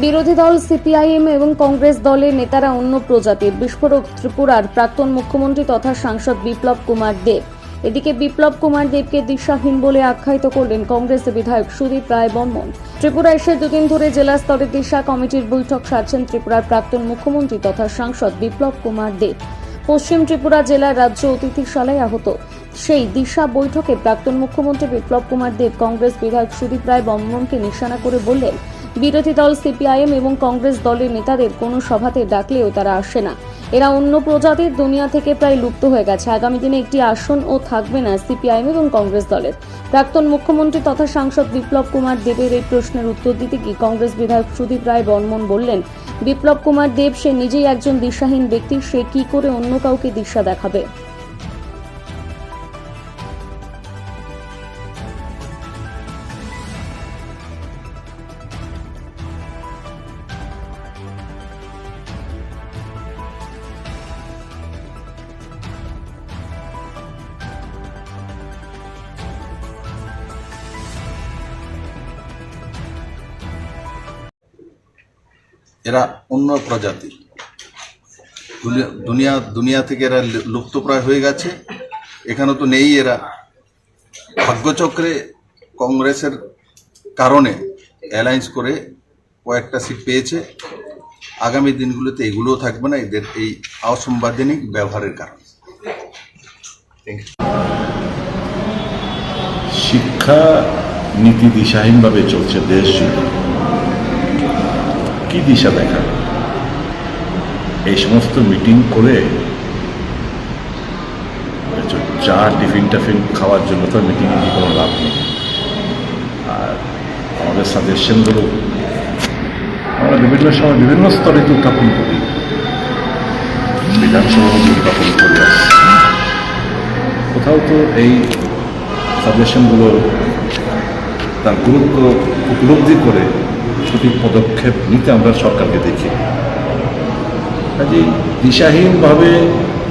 বিরোধী দল সিপিআইএম এবং কংগ্রেস দলের নেতারা অন্য প্রজাতির। বিস্ফোরক ত্রিপুরার প্রাক্তন মুখ্যমন্ত্রী তথা সাংসদ বিপ্লব কুমার দেব। এদিকে বিপ্লব কুমার দেবকে দিশাহীন বলে আখ্যায়িত করলেন কংগ্রেস বিধায়ক সুদীপ রায় বর্মন। ত্রিপুরা এসে দুদিন ধরে জেলা স্তরে দিশা কমিটির বৈঠক সারছেন ত্রিপুরার প্রাক্তন মুখ্যমন্ত্রী তথা সাংসদ বিপ্লব কুমার দেব। পশ্চিম ত্রিপুরা জেলার রাজ্য অতিথিশালায় আহত। সেই দিশা বৈঠকে প্রাক্তন মুখ্যমন্ত্রী বিপ্লব কুমার দেব কংগ্রেস বিধায়ক সুদীপ রায় বর্মনকে নিশানা করে বললেন বিরোধী দল সিপিআইএম এবং কংগ্রেস দলের নেতাদের কোনো সভাতে ডাকলেও তারা আসে না। এরা অন্য প্রজাতির দুনিয়া থেকে প্রায় লুপ্ত হয়ে গেছে। আগামী দিনে একটি আসনও থাকবে না সিপিআইএম এবং কংগ্রেস দলের। প্রাক্তন মুখ্যমন্ত্রী তথা সাংসদ বিপ্লব কুমার দেবের এই প্রশ্নের উত্তর দিতে গিয়ে কংগ্রেস বিধায়ক সুদীপ রায় বর্মন বললেন, বিপ্লব কুমার দেব, সে নিজেই একজন দিশাহীন ব্যক্তি, সে কি করে অন্য কাউকে দিশা দেখাবে? এরা অন্য প্রজাতি। দুনিয়া- দুনিয়া থেকে এরা লুপ্তপ্রায় হয়ে গেছে। এখানে তো নেই এরা। ভাগ্যচক্রে কংগ্রেসের কারণে অ্যালায়েন্স করে কয়েকটা সিট পেয়েছে। আগামী দিনগুলোতে এগুলোও থাকবে না, এদের এই অসাংবিধানিক ব্যবহারের কারণে। শিক্ষা নীতি দিশাহীনভাবে চলছে দেশ কি দিশা দেখা? এই সমস্ত মিটিং করে চা, টিফিন টাফিন খাওয়ার জন্য তো মিটিংয়ে কোনো লাভ নেই। আর আমাদের সাজেশনগুলো আমরা বিভিন্ন সময় বিভিন্ন স্তরে তো উত্থাপন করি। বিধানসভা উত্থাপন করে। কোথাও তো এই সাজেশনগুলো তার গুরুত্ব উপলব্ধি করে সঠিক পদক্ষেপ নিতে আমরা সরকারকে দেখি। কাজেই দিশাহীনভাবে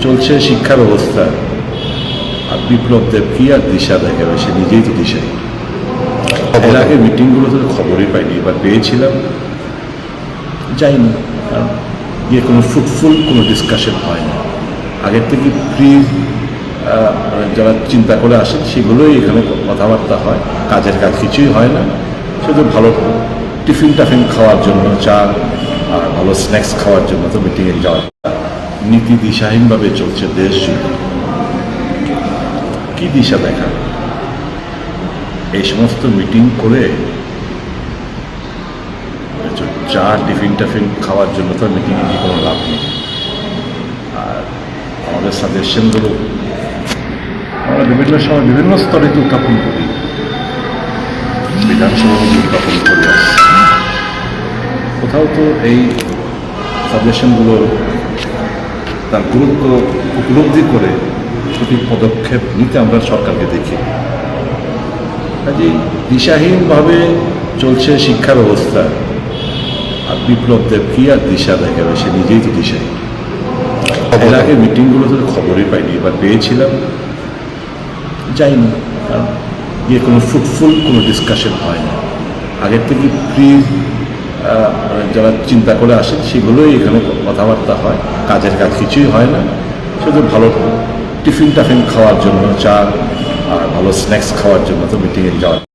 চলছে শিক্ষা ব্যবস্থা। আর বিপ্লব দেব কি আর দিশা দেখাবে সে নিজেই তো দিশাহীন এর আগে মিটিংগুলোতে তো খবরই পাইনি এবার পেয়েছিলাম। যাইনি কারণ গিয়ে কোনো ফ্রুটফুল কোনো ডিসকাশন হয় না। আগের থেকে প্রি যারা চিন্তা করে আসেন সেগুলোই এখানে কথাবার্তা হয়। কাজের কাজ কিছুই হয় না। শুধু ভালো টিফিন টাফিন খাওয়ার জন্য, চা আর ভালো স্ন্যাক্স খাওয়ার জন্য তো মিটিংয়ে যাওয়া নীতি দিশাহীনভাবে চলছে দেশ জুড়ে। কি দিশা দেখা? এই সমস্ত মিটিং করে চা, টিফিন টাফিন খাওয়ার জন্য তো গিয়ে কোনো লাভ নেই। আর আমাদের সাজেশনগুলো আমরা বিভিন্ন সময় বিভিন্ন স্তরে তো উত্থাপন করি। বিধানসভা উত্থাপন করে কোথাও তো এই সাজেশনগুলো তার গুরুত্ব উপলব্ধি করে সঠিক পদক্ষেপ নিতে আমরা সরকারকে দেখি। কাজেই দিশাহীনভাবে চলছে শিক্ষা ব্যবস্থা। আর বিপ্লব দেব কি আর দিশা দেখাবে সে নিজেই তো দিশাহীন এর আগে মিটিংগুলোতে তো খবরই পাইনি এবার পেয়েছিলাম। যাইনি কারণ গিয়ে কোনো ফ্রুটফুল কোনো ডিসকাশন হয় না আগের থেকে প্রি যারা চিন্তা করে আসেন, সেগুলোই এখানে কথাবার্তা হয়। কাজের কাজ কিছুই হয় না। শুধু ভালো টিফিন টাফিন খাওয়ার জন্য চা আর ভালো স্ন্যাক্স খাওয়ার জন্য তো মিটিংয়ে যাওয়া